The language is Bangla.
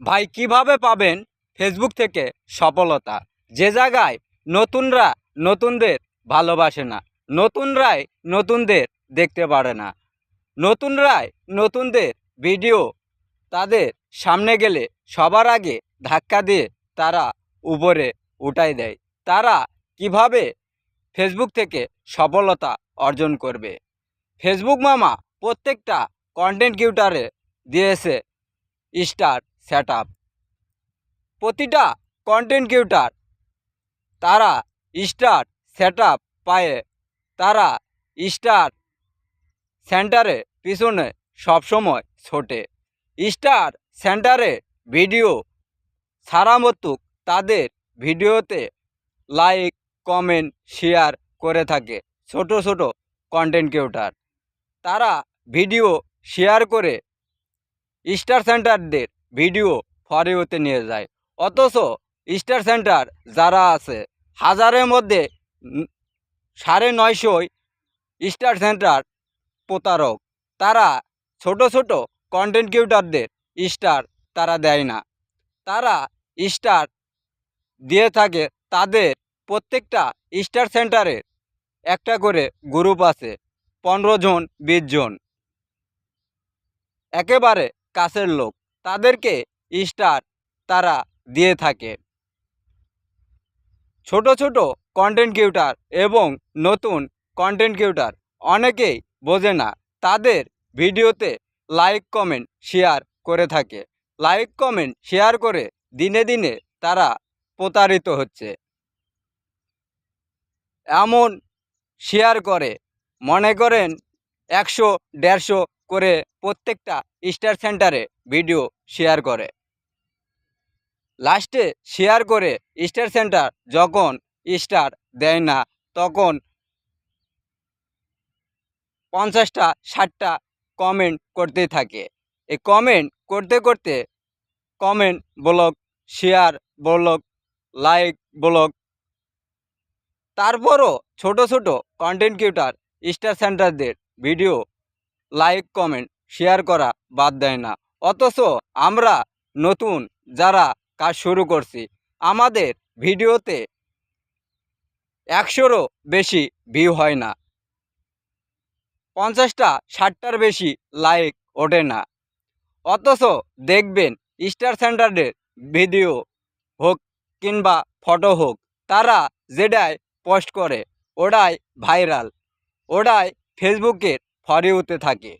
ভাই কীভাবে পাবেন ফেসবুক থেকে সফলতা? যে জায়গায় নতুনরা নতুনদের ভালোবাসে না, নতুনরাই নতুনদের দেখতে পারে না, নতুনরাই নতুনদের ভিডিও তাদের সামনে গেলে সবার আগে ধাক্কা দিয়ে তারা উপরে উঠাই দেয়। তারা কীভাবে ফেসবুক থেকে সফলতা অর্জন করবে? ফেসবুক মামা প্রত্যেকটা কন্টেন্ট কিউটারে দিয়েছে স্টার সেট প্রতিটা কন্টেন্ট কিউটার তারা স্টার সেট পায়ে। তারা স্টার সেন্টারে পিছনে সবসময় ছোটে। স্টার সেন্টারে ভিডিও সারা মতুক তাদের ভিডিওতে লাইক কমেন্ট শেয়ার করে থাকে ছোট ছোট কন্টেন্ট ক্রিয়েটার তারা ভিডিও শেয়ার করে স্টার সেন্টারদের ভিডিও ফরিওতে নিয়ে যায়। অথচ স্টার সেন্টার যারা আছে, হাজারের মধ্যে সাড়ে নয়শোই স্টার সেন্টার প্রতারক। তারা ছোট ছোট কন্টেন্ট ক্রিয়েটারদের স্টার তারা দেয় না। তারা স্টার দিয়ে থাকে, তাদের প্রত্যেকটা স্টার সেন্টারে একটা করে গ্রুপ আছে, পনেরো জন, বিশ জন। একেবারে কাছের লোক। তাদেরকে স্টার তারা দিয়ে থাকে। ছোট ছোট কন্টেন্ট ক্রিয়েটার এবং নতুন কন্টেন্ট ক্রিয়েটার অনেকেই বোঝে না, তাদের ভিডিওতে লাইক কমেন্ট শেয়ার করে থাকে। লাইক কমেন্ট শেয়ার করে দিনে দিনে তারা প্রতারিত হচ্ছে। এমন শেয়ার করে, মনে করেন একশো, দেড়শো করে প্রত্যেকটা স্টার সেন্টারে ভিডিও শেয়ার করে। লাস্টে শেয়ার করে স্টার সেন্টার যখন স্টার দেয় না, তখন পঞ্চাশটা, ষাটটা কমেন্ট করতে থাকে। এই কমেন্ট করতে করতে comment block share block like block তারপরও ছোট ছোট কন্টেন্ট ক্রিয়েটার স্টার সেন্টারদের ভিডিও লাইক কমেন্ট শেয়ার করা বাদ দেয় না। অথচ আমরা নতুন যারা কাজ শুরু করছি, আমাদের ভিডিওতে একশোরও বেশি ভিউ হয় না। পঞ্চাশটা, ষাটটার বেশি লাইক ওঠে না। অথচ দেখবেন স্টার সেন্টারের ভিডিও হোক কিংবা ফটো হোক, তারা যেটাই পোস্ট করে, ওটাই ভাইরাল ওটাই ফেসবুকের ফরিউতে থাকে।